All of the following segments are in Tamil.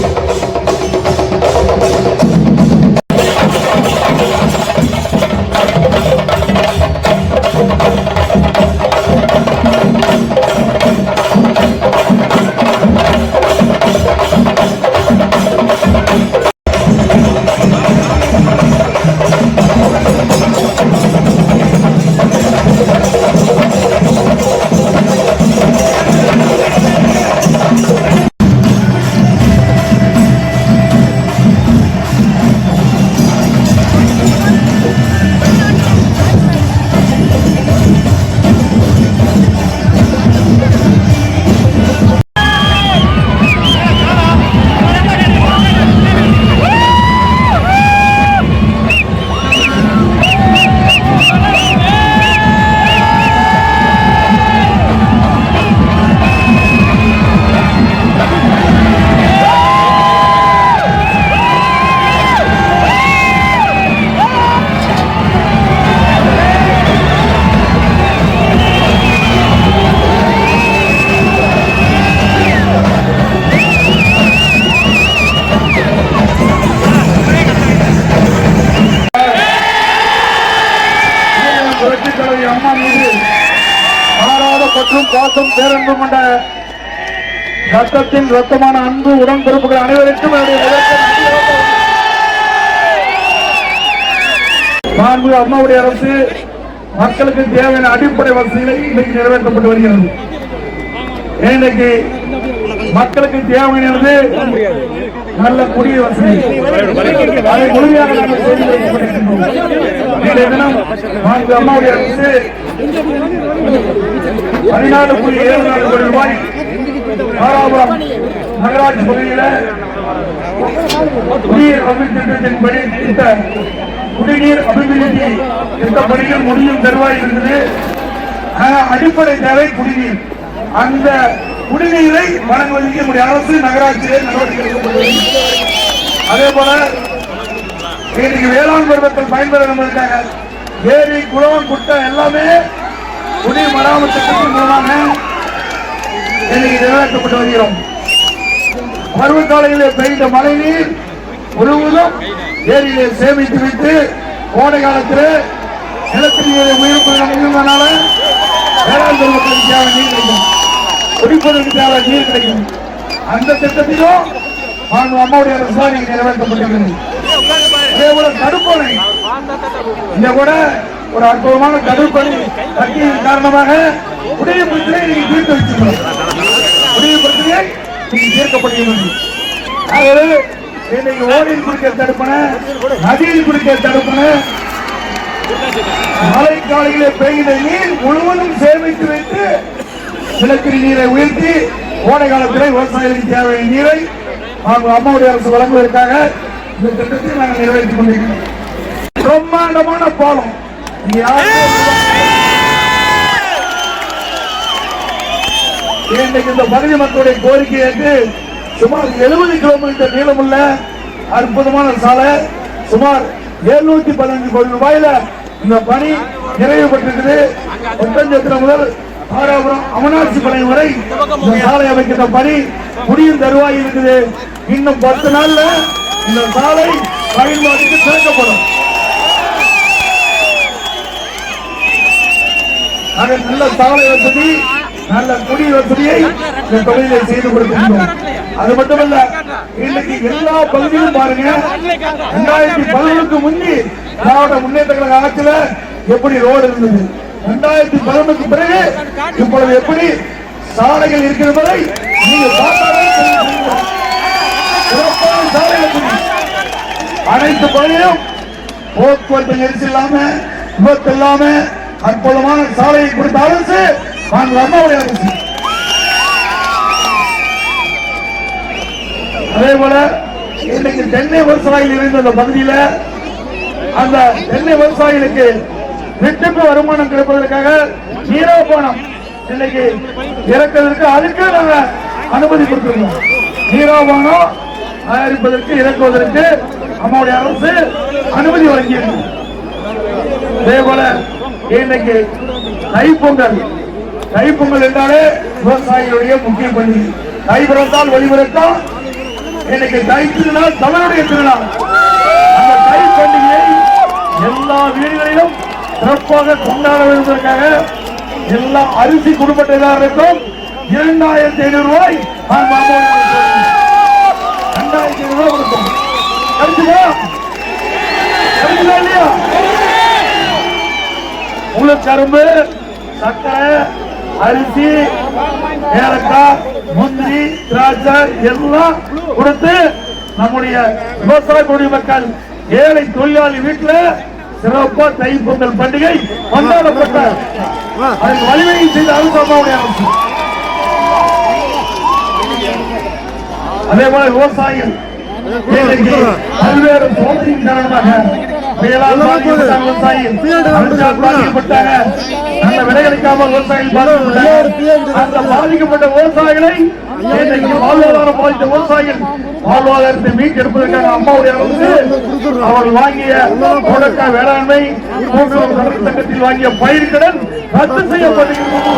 you. பாசம் பேரன்பு கொண்ட ரத்தத்தின் ரத்தமான அன்பு உடன்பிறப்புகள் அனைவருக்கும் என்னுடைய மாண்பு அம்மாவுடைய அரசு மக்களுக்கு தேவையான அடிப்படை வசதிகளை இன்னைக்கு நிறைவேற்றப்பட்டு வருகிறது. இன்னைக்கு மக்களுக்கு தேவையானது நல்ல குடிய வசதி. அதை முழுமையாக நாங்கள் செய்து வைக்கப்பட்டிருக்கின்றோம் அம்மாவுடைய அரசு பதினாலு புள்ளி ஏழு நாலு கோடி ரூபாய். தாராபுரம் நகராட்சி பகுதியில் குடிநீர் அபிவிருத்தி திட்டத்தின்படி இந்த குடிநீர் அபிவிருத்தி திட்ட பணிகள் முடியும் தருவாய் இருந்தது அடிப்படை தேவை குடிநீர். அந்த குடிநீரை வழங்குவதற்கு நம்முடைய அரசு நகராட்சியிலே நடவடிக்கை அதே போல இன்னைக்கு வேளாண் பருவத்தில் பயன்பெற நம்மளுக்காக ஏரி குளம் குட்டை எல்லாமே குடி மராமத்து திட்டத்தின் மூலமாக இன்னைக்கு நிறைவேற்றப்பட்டு வருகிறோம். பருவகாலையிலே பெய்த மழை நீர் முழுவதும் ஏரியிலே சேமித்து வைத்து கோடை காலத்தில் நிலத்தடி நீரை உயர்ப்பதனால வேளாண் பருவத்திற்கு தேவை நீர் கிடைக்கும். குடிப்பதற்கு தேவை நீர் கிடைக்கும். அந்த திட்டத்திலும் அம்மாவுடைய அரசாணை நிறைவேற்றப்பட்டிருக்கிறது. இதே போல தடுப்பணை. இந்த கூட ஒரு அற்புதமான தடுப்பணை கட்டியதன் காரணமாக உடைய பிரச்சனையை நீங்க தீர்த்து வச்சிருக்கிறோம் உடைய பிரச்சனையை நீங்க தீர்க்கப்படுகிறது ஆகவே இன்னைக்கு ஓடியில் குடிக்க தடுப்பன நதியில் குடிக்க தடுப்பன. மழை காலையிலே பெய்கிற நீர் முழுவதும் சேமித்து வைத்து நிலக்கரி நீரை உயர்த்தி கோடை காலத்தில் விவசாயிகளுக்கு தேவையான நீரை நாங்கள் அம்மாவுடைய அரசு வழங்குவதற்காக இந்த திட்டத்தை நாங்கள் நிறைவேற்றிக் கொண்டிருக்கிறோம். பிரம்மாண்டமான பாலம். இன்றைக்கு இந்த பகுதி மக்களுடைய கோரிக்கை ஏற்று சுமார் 70 கிலோமீட்டர் நீளமுள்ள அற்புதமான சாலை சுமார் 715 பதினஞ்சு கோடி ரூபாயில இந்த பணி நிறைவு பெற்றிருக்குது ஒட்டஞ்சத்திரம் முதல் ஆறாபுரம் அமனாட்சி பணி வரை இந்த சாலை அமைக்கின்ற பணி முடியும் தருவாய் இருக்குது. இன்னும் பத்து நாள்ல இந்த சாலை பயன்பாட்டுக்கு திறக்கப்படும். ஆக நல்ல சாலை வசதி நல்ல குடி வசதியை இந்த தொழிலை செய்து கொடுக்கின்றோம். அது மட்டுமல்ல இன்னைக்கு எல்லா பகுதியிலும் பாருங்க ரெண்டாயிரத்தி பதினொன்றுக்கு முந்தி திராவிட முன்னேற்ற கழக ஆட்சியில எப்படி ரோடு இருந்தது? ரெண்டாயிரத்தி பதினொன்றுக்கு பிறகு இப்பொழுது எப்படி சாலைகள் இருக்கிறதை நீங்க சாலை அனைத்து பகுதியிலும் போக்குவரத்து நெரிசல் இல்லாம விபத்து இல்லாம அற்புதமான சாலையை கொடுத்த அரசு நாங்கள் அம்மாவுடைய அரசு. அதே போல இன்னைக்கு தென்னை விவசாயிகள் இருந்த அந்த பகுதியில அந்த தென்னை விவசாயிகளுக்கு வீட்டுக்கு வருமானம் கிடைப்பதற்காக நீராபானம் இன்னைக்கு இறக்கிறதுக்கு அதுக்கு நாங்க அனுமதி கொடுத்திருந்தோம் நீராபானம் தயாரிப்பதற்கு இறக்குவதற்கு அம்மாவுடைய அரசு அனுமதி வழங்கியிருந்தோம் அதே போல இன்னைக்கு தைப்பொங்கல் தைப்பொங்கல் என்றாலே விவசாயிகளுடைய முக்கிய பண்டிகை தை பிறந்தால் வழி இன்னைக்கு தை திருநாள் தமிழுடைய திருநாள். அந்த தை பண்டிகையை எல்லா வீடுகளிலும் சிறப்பாக கொண்டாட விரும்புவதற்காக எல்லா அரிசி குடும்பத்தினருக்கும் இரண்டாயிரத்தி ஐநூறு ரூபாய் ரெண்டாயிரத்தி ஐநூறு ரூபாய் கொடுக்கும் கிடைச்சுதா கிடைச்சுதா இல்லையா? கரும்பு சர்க்கரை அரிசி ஏலக்காய் முந்திரி திராட்சை எல்லாம் கொடுத்து நம்முடைய விவசாய குடிமக்கள் ஏழை தொழிலாளி வீட்டுல சிறப்பா தை பொங்கல் பண்டிகை கொண்டாடப்பட்ட அதுக்கு வலிமையை செய்த அனுபவமுடைய அரசு அதே போல விவசாயிகள் பல்வேறு சோதனையின் காரணமாக புயலால் பாதிக்கப்பட்ட விவசாயிகள் பாதிக்கப்பட்டாங்க. நல்ல விலை கிடைக்காமல் விவசாயிகள் பாதிக்கப்பட்டாங்க. அந்த பாதிக்கப்பட்ட விவசாயிகளை இன்னைக்கு வாழ்வாதாரம் பாதித்த விவசாயிகள்? வாழ்வாதாரத்தை மீட்டெடுப்பதற்காக அம்மாவுடைய அரசு அவர்கள் வாங்கிய தொடக்க வேளாண்மை சங்கத்தில் வாங்கிய பயிர்க்கடன் ரத்து செய்யப்பட்டிருக்கிறது.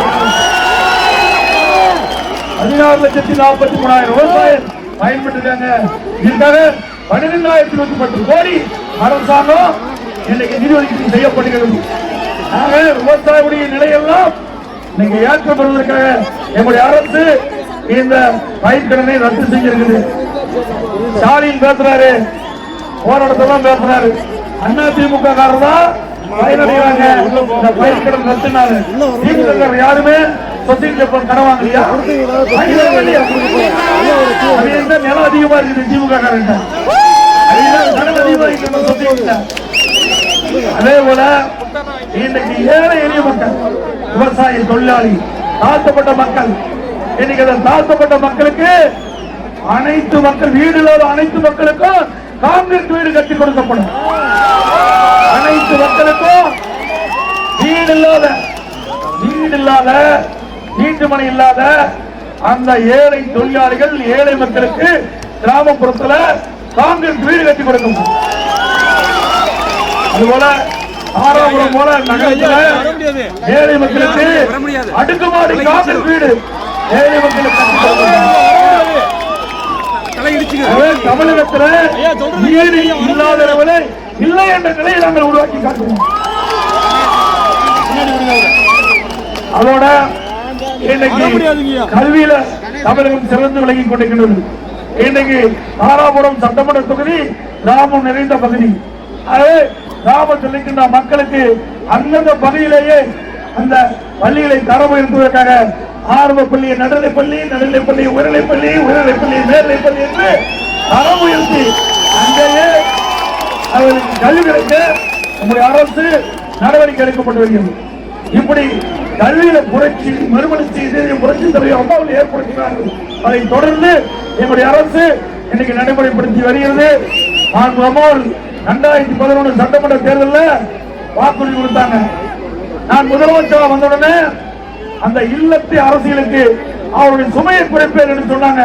பதினாறு லட்சத்தி நாற்பத்தி மூணாயிரம் விவசாயம் பயன்பட்டுருக்காங்க இதுக்காக பன்னிரெண்டாயிரத்தி நூத்தி பத்து கோடி அரசாங்கம் இன்னைக்கு நிதி ஒதுக்கீடு செய்யப்படுகிறது ஆக விவசாயிகளுடைய நிலையெல்லாம் நீங்க ஏற்றம் பெறுவதற்காக எங்களுடைய அரசு இந்த பயிர்கடனை ரத்து செஞ்சிருக்குது ஸ்டாலின் பேசுறாரு போராட்டத்தான் பேசுறாரு அண்ணா திமுக காரர் தான் பயனடைகிறாங்க இந்த பயிர்கடன் ரத்துனாரு திமுக யாருமே சொத்தின் ஜப்பான் கடன் வாங்கலையா இல்லையா? நிலம் அதிகமா இருக்குது திமுக காரன் அதே போல இன்னைக்கு ஏழை எளிய மக்கள் விவசாய தொழிலாளி தாழ்த்தப்பட்ட மக்கள் இன்னைக்கு அந்த தாழ்த்தப்பட்ட மக்களுக்கு அனைத்து மக்கள் வீடு இல்லாத அனைத்து மக்களுக்கும் காங்கிரஸ் வீடு கட்டி கொடுக்கப்படும். அனைத்து மக்களுக்கும் வீடு இல்லாத வீடு இல்லாத வீட்டுமனை இல்லாத அந்த ஏழை தொழிலாளிகள் ஏழை மக்களுக்கு கிராமப்புறத்துல காங்கிரஸ் வீடு கட்டி கொடுக்கும். அதுபோல ஆறாபுரம் போல நகரத்துல ஏழை மக்களுக்கு அடுக்குமாடி காங்கிரஸ் வீடு ஏழை மக்களுக்கு தமிழகத்துல வீடு இல்லாதவர்களே இல்லை என்ற நிலையை நாங்கள் உருவாக்கி காட்டுவோம். அதோட இன்னைக்கு கல்வியில தமிழகம் சிறந்து விளங்கி கொண்டிருக்கிறது. இன்னைக்கு தாராபுரம் சட்டமன்ற தொகுதி கிராமம் நிறைந்த பகுதி. அது கிராமத்தில் இருக்கின்ற மக்களுக்கு அந்தந்த பகுதியிலேயே அந்த பள்ளிகளை தரம் உயர்த்துவதற்காக ஆரம்ப பள்ளி நடுநிலை பள்ளி நடுநிலை பள்ளி உயர்நிலைப் பள்ளி உயர்நிலைப் பள்ளி மேல்நிலை பள்ளி என்று தரம் உயர்த்தி அங்கேயே அவர்களுக்கு கல்வி கிடைக்க நம்முடைய அரசு நடவடிக்கை எடுக்கப்பட்டு வருகிறது. இப்படி கல்வியில புரட்சி மறுமலர்ச்சி புரட்சி தலைவர் அம்மாவில் ஏற்படுத்தினார்கள். அதை தொடர்ந்து எங்களுடைய அரசு இன்னைக்கு நடைமுறைப்படுத்தி வருகிறது. நான் அம்மாவில் ரெண்டாயிரத்தி பதினொன்று சட்டமன்ற தேர்தலில் வாக்குறுதி கொடுத்தாங்க. நான் முதலமைச்சராக வந்தவுடனே அந்த இல்லத்தை அரசியலுக்கு அவருடைய சுமையை குறைப்பேன் என்று சொன்னாங்க.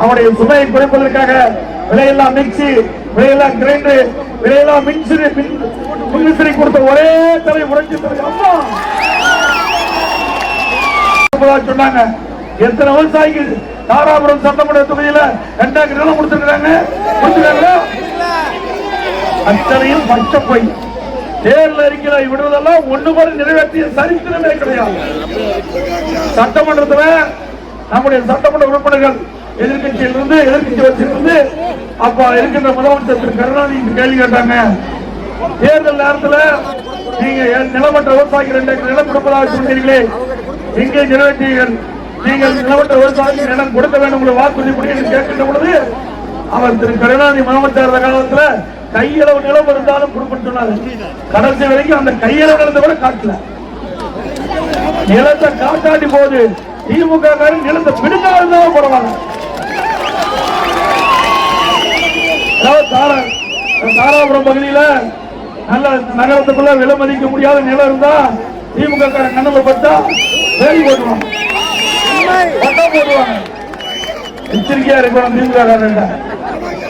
அவருடைய சுமையை குறைப்பதற்காக விலையெல்லாம் மிக்சி விலையெல்லாம் கிரைண்டர் விலையெல்லாம் மின்சிறி மின் மின்விசிறி கொடுத்த ஒரே தலை உறைஞ்சி தலைவர் அம்மா. சொன்னாங்க. எத்தனை விவசாயிகள் தாராபுரம் சட்டமன்ற தொகுதியில ரெண்டாயிரம் நிலம் கொடுத்திருக்காங்க கொடுத்திருக்காங்களா? அத்தனையும் பச்சை பொய். தேர்தல் அறிக்கையை விடுவதெல்லாம் ஒண்ணு போல நிறைவேற்றிய சரித்திரமே கிடையாது. சட்டமன்றத்துல நம்முடைய சட்டமன்ற உறுப்பினர்கள் எதிர்கட்சியில் இருந்து எதிர்கட்சி வச்சிருந்து அப்ப இருக்கின்ற முதலமைச்சர் திரு கருணாநிதி கேள்வி கேட்டாங்க. தேர்தல் நேரத்துல நீங்க நிலமற்ற விவசாயிகள் ரெண்டு நிலம் கொடுப்பதாக சொன்னீர்களே. எங்கே நிறைவேற்றீர்கள் நீங்கள் நிலமற்ற விவசாயிக்கு நிலம் கொடுக்க வேண்டும் உங்களை வாக்குறுதி என்று கேட்கின்ற பொழுது அவர் திரு கருணாநிதி முதலமைச்சர் இருந்த காலத்துல கையளவு நிலம் இருந்தாலும் கொடுப்பேன்னு சொன்னாரு. கடைசி வரைக்கும் அந்த கையளவு நிலத்தை கூட காட்டல. நிலத்தை காட்டாடி போது திமுக காரன் நிலத்தை பிடிக்காதான் போடுவாங்க. அதாவது தாரா- தாராபுரம் பகுதியில நல்ல நகரத்துக்குள்ள விலை மதிக்க முடியாத நிலம் இருந்தா திமுக காரன் கண்ணுல பட்டா வேலி போடுவாங்க எச்சரிக்கையா இருக்கணும் திமுக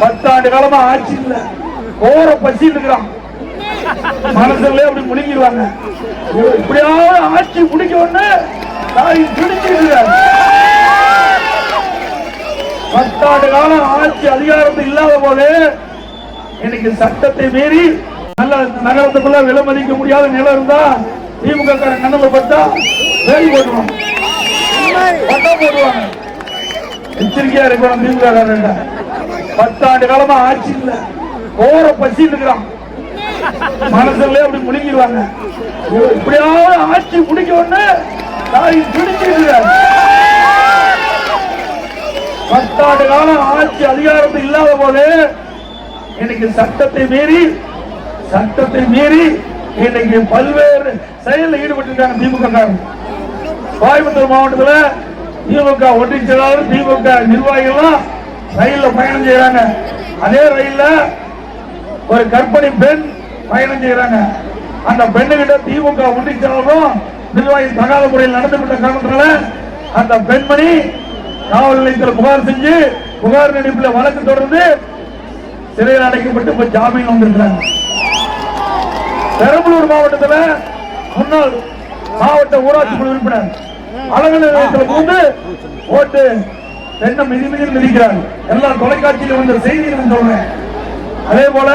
பத்தாண்டு காலமா ஆட்சி இல்ல. கோர பசி இருக்கிறான். மனசுல அப்படி முழுங்கிடுவாங்க இப்படியாவது ஆட்சி முடிக்க உடனே தாய் பத்தாண்டு காலம் ஆட்சி அதிகாரத்தை இல்லாத போது இன்னைக்கு சட்டத்தை மீறி நல்ல நகரத்துக்குள்ள விலைமதிக்க முடியாத நிலம் இருந்தா திமுக காரன் கண்ணில் பட்டா வேலி போட்டுருவாங்க பட்டம் போடுவாங்க. எச்சரிக்கையா இருக்கணும் திமுக பத்தாண்டு காலமா ஆட்சி இல்ல. போற பசி இருக்கிறான். மனசுல அப்படி முழுங்கிடுவாங்க. இப்படியாவது ஆட்சி முடிக்க உடனே தாய் பிடிச்சிருக்கிறார் பத்தாண்டு காலம் ஆட்சி அதிகாரத்தில் இல்லாத போது இன்னைக்கு சட்டத்தை மீறி சட்டத்தை மீறி இன்னைக்கு பல்வேறு செயலில் ஈடுபட்டிருக்காங்க திமுக காரங்க. கோயம்புத்தூர் மாவட்டத்தில் திமுக ஒன்றிய செயலாளர் திமுக நிர்வாகிகளும் ரயிலில் பயணம் செய்யறாங்க அதே ரயில்ல ஒரு கற்பனை பெண் பயணம் செய்யறாங்க அந்த பெண்ணுகிட்ட திமுக ஒன்றிய செயலாளரும் நிர்வாகி தகாத முறையில் நடந்துவிட்ட காரணத்தினால அந்த பெண்மணி காவல் நிலையத்தில் புகார் செஞ்சு புகார் நடிப்பில் வழக்கு தொடர்ந்து சிறையில் அடைக்கப்பட்டு இப்ப ஜாமீன் வந்திருக்கிறாங்க பெரம்பலூர் மாவட்டத்தில் முன்னாள் மாவட்ட ஊராட்சி குழு உறுப்பினர் அழகு நிலையத்தில் புகுந்து ஓட்டு என்ன மிதி மிதி மிதிக்கிறாங்க. எல்லா தொலைக்காட்சியிலும் வந்த செய்திகள் சொல்றேன் அதே போல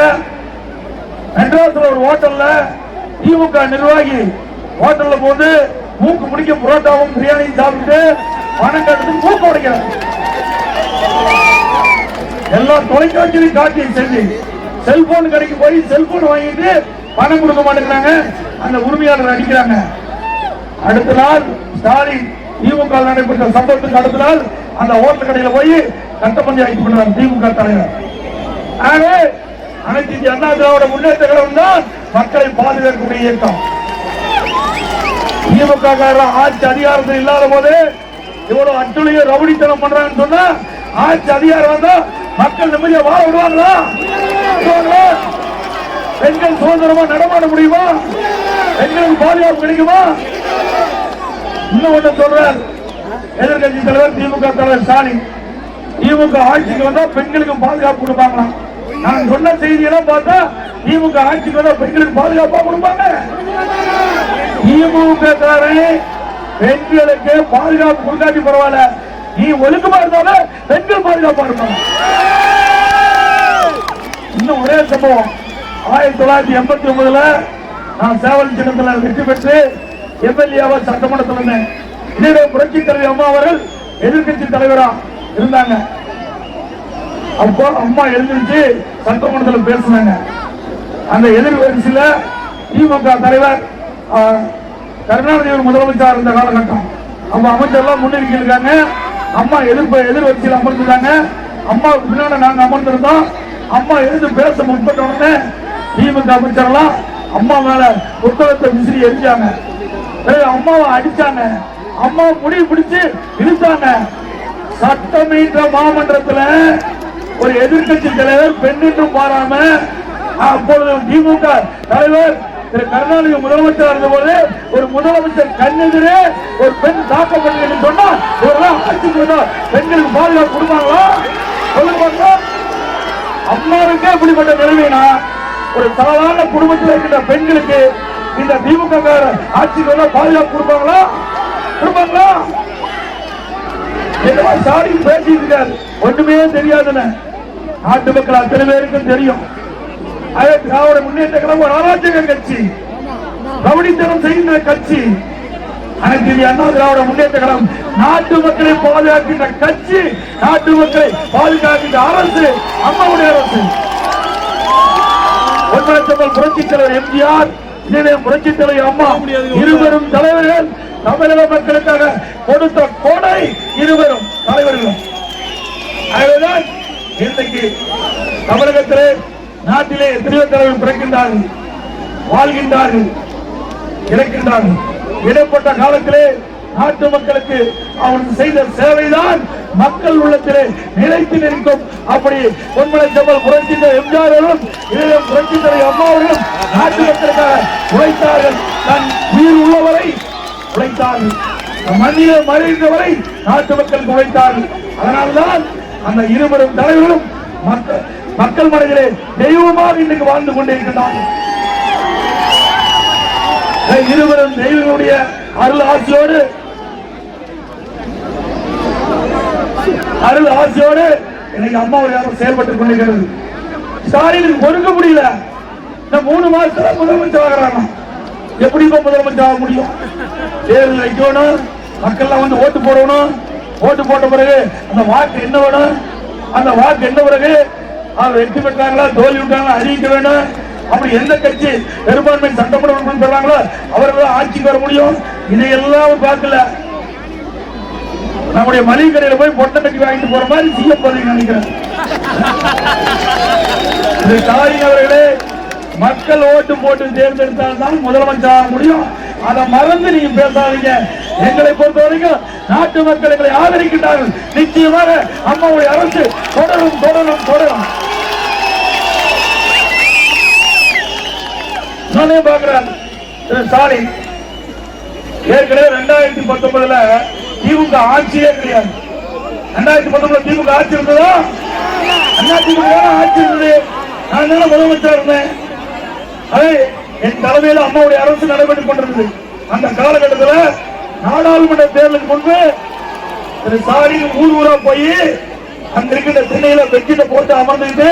மெட்ராஸ்ல ஒரு ஹோட்டல்ல திமுக நிர்வாகி ஹோட்டல்ல போது மூக்கு முடிக்க புரோட்டாவும் பிரியாணியும் சாப்பிட்டு பணம் கட்டுறது மூக்கு உடைக்கிறாங்க. எல்லா தொலைக்காட்சியிலும் காட்டி செஞ்சு செல்போன் கடைக்கு போய் செல்போன் வாங்கிட்டு பணம் கொடுக்க மாட்டேங்கிறாங்க. அந்த உரிமையாளர் அடிக்கிறாங்க. அடுத்த நாள் ஸ்டாலின் திமுக நடைபெற்ற சம்பவத்துக்கு அடுத்த நாள் அந்த ஹோட்டல் கடையில போய் கட்டப்பஞ்சு பஞ்சாயத்து பண்ணார் திமுக தலைவர். ஆகவே அனைத்து இந்திய அண்ணா திராவிட முன்னேற்ற கழகம் தான் மக்களை பாதுகாக்கக்கூடிய இயக்கம். திமுக ஆட்சி அதிகாரத்தில் இல்லாத போது இவ்வளவு அட்டுழிய ரவுடித்தனம் பண்றாங்கன்னு சொன்னா ஆட்சி அதிகாரம் வந்தா மக்கள் நிம்மதியா வாழ விடுவாங்களா? பெண்கள் சுதந்திரமா நடமாட முடியுமா? பெண்களுக்கு பாதுகாப்பு கிடைக்குமா? இன்னும் ஒண்ணு சொல்றார் எதிர்கட்சி தலைவர் திமுக தலைவர் ஸ்டாலின் திமுக ஆட்சிக்கு வந்தா பெண்களுக்கும் பாதுகாப்பு கொடுப்பாங்களாம். நான் சொன்ன செய்தியெல்லாம் பார்த்தா திமுக ஆட்சிக்கு வந்தா பெண்களுக்கு பாதுகாப்பா கொடுப்பாங்க. திமுக பெண்களுக்கு பாதுகாப்பு கொடுக்காட்டி பரவாயில்ல. நீ ஒழுக்கமா இருந்தாலும் பெண்கள் பாதுகாப்பா இருப்பாங்க. இன்னும் ஒரே சம்பவம். ஆயிரத்தி தொள்ளாயிரத்தி எண்பத்தி ஒன்பதுல நான் சேவல் சின்னத்துல வெற்றி பெற்று எம்எல்ஏவா சட்டமன்றத்தில் இருந்தேன் இதே புரட்சி தலைவி அம்மா அவர்கள் எதிர்கட்சி தலைவரா இருந்தாங்க. அப்போ அம்மா எழுந்திருச்சு சட்டமன்றத்தில் பேசினாங்க. அந்த எதிர் திமுக தலைவர் கருணாநிதி முதலமைச்சர் இருந்த காலகட்டம். அப்ப அமைச்சர்லாம் முன்னேறி இருக்காங்க. அம்மா எதிர்ப்பு எதிர் வரிசையில் அமர்ந்துட்டாங்க அம்மாவுக்கு பின்னாடி நாங்க அமர்ந்திருந்தோம். அம்மா எழுந்து பேச முற்பட்ட உடனே திமுக அமைச்சர்லாம் அம்மா மேல புத்தகத்தை விசிறி எரிஞ்சாங்க. அம்மாவை அடிச்சாங்க அம்மா முடி பிடிச்சு இழுத்தாங்க சட்டமன்ற மாமன்றத்துல ஒரு எதிர்க்கட்சி தலைவர் பெண் என்றும் பாராம அப்பொழுது திமுக தலைவர் திரு கருணாநிதி முதலமைச்சர் இருந்தபோது ஒரு முதலமைச்சர் கண்ணெதிரே ஒரு பெண் தாக்கப்பட்டு சொன்னா இவரெல்லாம் ஆட்சிக்கு வந்தா பெண்களுக்கு பாதுகாப்பு கொடுப்பாங்களா? சொல்லுங்க அம்மாவுக்கே இப்படிப்பட்ட நிலைமைனா ஒரு சாதாரண குடும்பத்தில் இருக்கின்ற பெண்களுக்கு இந்த திமுக ஆட்சிக்கு வந்தா பாதுகாப்பு கொடுப்பாங்களா? கொடுப்பாங்களா? என்னவா ஸ்டாலின் பேசிட்டு இருக்காரு. ஒண்ணுமே தெரியாதுன்னு. நாட்டு மக்கள் அத்தனை பேருக்கும் தெரியும். அதே திராவிட முன்னேற்ற கழகம் ஒரு அராஜக கட்சி. ரவுடித்தனம் செய்கின்ற கட்சி. அனைத்து இந்திய அண்ணா திராவிட முன்னேற்ற கழகம் நாட்டு மக்களை பாதுகாக்கின்ற கட்சி. நாட்டு மக்களை பாதுகாக்கின்ற அரசு அம்மாவுடைய அரசு. ஒன்றாச்சம்பல் புரட்சித் தலைவர் எம்ஜிஆர் இதே புரட்சித் தலைவர் அம்மா இருவரும் தலைவர்கள் தமிழக மக்களுக்காக கொடுத்த கொடை இருவரும் தலைவர்களும். ஆகவேதான் இன்றைக்கு தமிழகத்திலே நாட்டிலே எத்தனையோ தலைவர்கள் பிறக்கின்றார்கள் வாழ்கின்றார்கள் இறக்கின்றார்கள். இடைப்பட்ட காலத்திலே நாட்டு மக்களுக்கு அவன் செய்த சேவைதான் மக்கள் உள்ளத்திலே நிலைத்து நிற்கும். அப்படி பொன்மலை செவ்வல் புரட்சி எம்ஜிஆர் அவர்களும் புரட்சி தலைவர் நாட்டு மக்களுக்காக உழைத்தார்கள். தன் உயிர் உள்ளவரை உழைத்தார்கள். தன் மண்ணிலே மறைந்தவரை நாட்டு மக்களுக்கு உழைத்தார்கள். அதனால்தான் அந்த இருவரும் தலைவர்களும் மக்கள் மக்கள் மனதிலே தெய்வமாக இன்றைக்கு வாழ்ந்து கொண்டிருக்கிறார்கள் இருவரும் தெய்வங்களுடைய அருள் ஆட்சியோடு அருள் ஆசையோடு இன்னைக்கு அம்மாவுடைய யாரும் செயல்பட்டு கொண்டிருக்கிறது. ஸ்டாலினுக்கு பொறுக்க முடியல. இந்த மூணு மாசத்துல முதலமைச்சர் ஆகிறாங்க. எப்படி இப்ப முதலமைச்சர் ஆக முடியும்? தேர்தல் வைக்கணும் மக்கள்லாம் வந்து ஓட்டு போடணும். ஓட்டு போட்ட பிறகு அந்த வாக்கு என்ன வேணும்? அந்த வாக்கு என்ன பிறகு? அவர் வெற்றி பெற்றாங்களா தோல்வி விட்டாங்களா அறிவிக்க வேண்டும் அப்படி எந்த கட்சி பெரும்பான்மை சட்டமன்ற சொல்றாங்களோ அவர்கள் ஆட்சிக்கு வர முடியும்? இதையெல்லாம் அவர் பார்க்கல. நம்முடைய மளிகை கடையில போய் பொட்டை கட்டி வாங்கிட்டு போற மாதிரி செய்ய பதவி நினைக்கிறேன். ஸ்டாலின் அவர்களே மக்கள் ஓட்டு போட்டு தேர்ந்தெடுத்தால் தான் முதலமைச்சர் ஆக முடியும். அதை மறந்து நீங்க பேசாதீங்க. எங்களை பொறுத்த வரைக்கும் நாட்டு மக்கள் எங்களை ஆதரிக்கின்றார்கள். நிச்சயமாக அம்மாவுடைய அரசு தொடரும் தொடரும் தொடரும். நானே ஸ்டாலின். ஏற்கனவே ரெண்டாயிரத்தி பத்தொன்பதுல திமுக ஆட்சியே கிடையாது. ரெண்டாயிரத்தி பத்தொன்பதுல திமுக ஆட்சி இருந்ததா? அண்ணா திமுக ஆட்சி இருந்தது. நான் தானே முதலமைச்சர் இருந்தேன். அதே என் தலைமையில் அம்மாவுடைய அரசு நடைபெற்றுக் கொண்டிருந்தது. அந்த காலகட்டத்தில் நாடாளுமன்ற தேர்தலுக்கு முன்பு திரு ஸ்டாலின் ஊர் ஊரா போய் அங்க இருக்கிற திண்ணையில பெட்ஷீட்டை போட்டு அமர்ந்துட்டு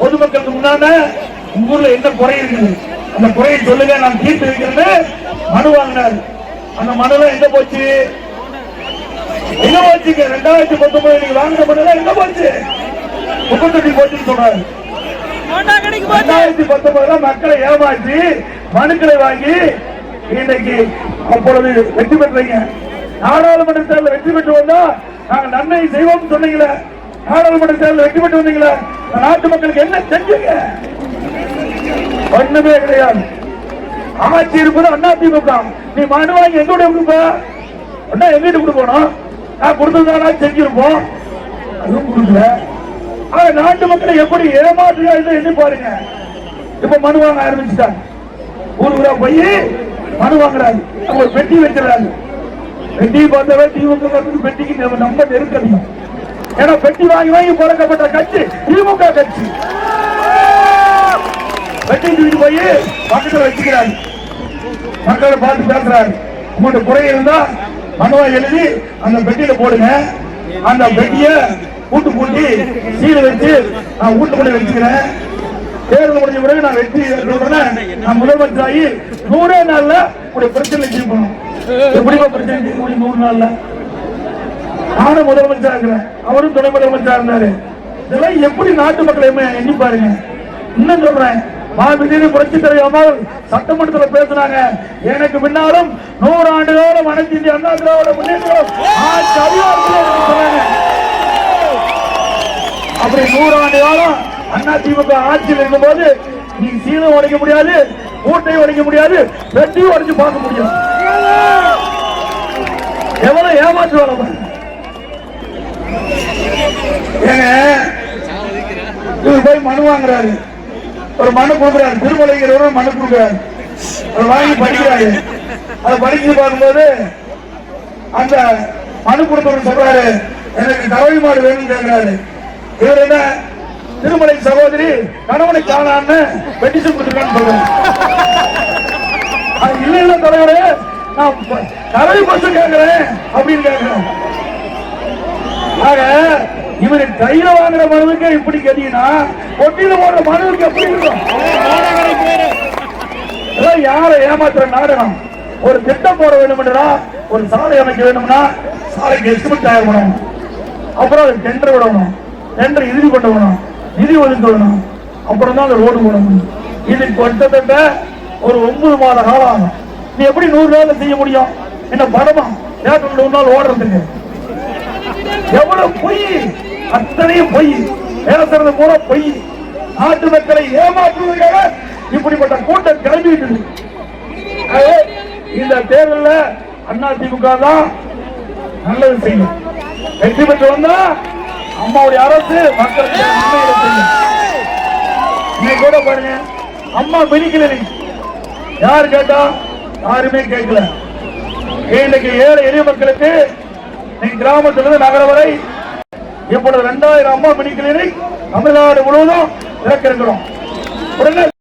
பொதுமக்களுக்கு முன்னாடி உங்க ஊர்ல என்ன குறை இருக்குது? அந்த குறையை சொல்லுங்க நான் தீர்த்து வைக்கிறேன்னு மனு வாங்கினார். அந்த மனுல எங்க போச்சு? எங்க போச்சுங்க ரெண்டாயிரத்தி பத்தொன்பது நீங்க வாங்கின மனுல எங்க போச்சு? முப்பத்தெட்டு போச்சுன்னு சொன்னாரு ரெண்டாயிரத்தி பத்தொன்பதுல மக்களை ஏமாற்றி மனுக்களை வாங்கி இன்னைக்கு அப்பொழுது வெற்றி பெற்றீங்க. நாடாளுமன்ற தேர்தல் வெற்றி பெற்று வந்தா நாங்க நன்மை செய்வோம் சொன்னீங்களே. நாடாளுமன்ற தேர்தல் வெற்றி பெற்று வந்தீங்களே. நாட்டு மக்களுக்கு என்ன செஞ்சீங்க ஒண்ணுமே கிடையாது. ஆட்சி இருப்பது அண்ணா திமுக நீ மனு வாங்கி எங்களுடைய கொடுப்ப? அண்ணா எங்கிட்ட கொடுக்கணும் நான் கொடுத்ததானா செஞ்சிருப்போம். அதுவும் கொடுக்கல. ஆனா நாட்டு மக்களை எப்படி ஏமாற்றுగా இதை எண்ணி பாருங்க. இப்ப மனு வாங்க ஆரம்பிச்சுட்டாங்க. ஊர் ஊரா போய் மனு வாங்குறாங்க அவங்க ஒரு பெட்டி வைக்கிறாங்க பெட்டி பார்த்தாவே திமுக பெட்டிக்கு நம்ம நெருக்கடி. ஏன்னா பெட்டி வாங்கி வாங்கி பழக்கப்பட்ட கட்சி திமுக கட்சி. பெட்டி தூக்கி போய் பக்கத்தில் வச்சுக்கிறாங்க மக்களை பார்த்து பேசுறாரு. உங்கள்ட்ட குறை இருந்தா மனுவா எழுதி அந்த பெட்டியில போடுங்க. அந்த பெட்டிய கூட்டு பூட்டி சீல வச்சு நான் கூட்டு கொண்டு வச்சுக்கிறேன் தேர்தல் முடிஞ்ச பிறகு நான் வெற்றி நான் முதலமைச்சர் ஆகி நூறே நாள்ல உடைய பிரச்சனை தீர்க்கணும் எப்படிமா பிரச்சனை தீர்க்க முடியும் நூறு நாள்ல? நானும் முதலமைச்சர் இருக்கிறேன். அவரும் துணை முதலமைச்சர் இருந்தாரு. இதெல்லாம் எப்படி நாட்டு மக்களை எண்ணி பாருங்க. இன்னும் சொல்றேன். மாபிதிரி புரட்சி தலைவர் சட்டமன்றத்தில் பேசுனாங்க. எனக்கு பின்னாலும் நூறு ஆண்டு காலம் அனைத்து இந்திய அண்ணா திராவிட முன்னேற்றம் அப்படி நூறு ஆண்டு காலம் அண்ணா திமுக ஆட்சியில் இருக்கும்போது நீ சீலம் உடைக்க முடியாது கூட்டையும் உடைக்க முடியாது வெட்டியும் உடைச்சு பார்க்க முடியும். எவ்வளவு ஏமாற்று வேலை ஏங்க போய் மனு வாங்குறாரு. ஒரு மனு கொடுக்குறாரு. திருமலைங்கிறவரு மனு கொடுக்குறாரு. அதை வாங்கி படிக்கிறாரு. அதை படிச்சு பார்க்கும்போது அந்த மனு கொடுத்தவர் சொல்றாரு எனக்கு கறவை மாடு வேணும்னு கேட்கிறாரு இவர் என்ன திருமலை சகோதரி கணவனை காணான்னு பெட்டிஷன் கொடுத்துருக்கான்னு சொல்றாரு. அது இல்ல இல்ல தலைவரே நான் தலைவி கறவை பசு கேட்கிறேன் அப்படின்னு கேட்கிறேன் ஆக இவரு கையில வாங்குற மனுவுக்கு இப்படி கதினா? ஒட்டியில போடுற மனுவுக்கு எப்படி இருக்கும்? இதெல்லாம் யாரை ஏமாத்துற நாடகம்? ஒரு திட்டம் போட வேண்டும்னா ஒரு சாலை அமைக்க வேண்டும்னா சாலைக்கு எஸ்டிமேட் தயார் பண்ணணும். அப்புறம் அது டெண்டர் விடணும். டெண்டர் இறுதி பண்ணணும் நிதி ஒதுக்க வேணும் அப்புறம் தான் அந்த ரோடு போட முடியும் இது கிட்டத்தட்ட ஒரு ஒன்பது மாத காலம் ஆகும். நீ எப்படி நூறு நாள்ல செய்ய முடியும்? என்ன படமா தேட்டர் நூறு நாள் ஓடுறதுக்கு. எவ்வளவு பொய்? அத்தனையும் பொய். பேசுறது கூட பொய். நாட்டு மக்களை ஏமாற்றுவதற்காக இப்படிப்பட்ட கூட்டம் கிளம்பிட்டு இந்த தேர்தலில் அண்ணா திமுக தான் நல்லது செய்யும். வெற்றி பெற்று வந்தா அம்மாவுடைய அரசு மக்களுக்கு நன்மைகளை செய்யும். இன்னைக்கு கூட பாருங்க அம்மா மினிக்கல யார் கேட்டா யாருமே கேட்கல. இன்னைக்கு ஏழை எளிய மக்களுக்கு இன்னைக்கு கிராமத்திலிருந்து நகர வரை இப்பொழுது இரண்டாயிரம் அம்மா மினி கிளினிக் தமிழ்நாடு முழுவதும் இறக்கிருக்கிறோம் உடனே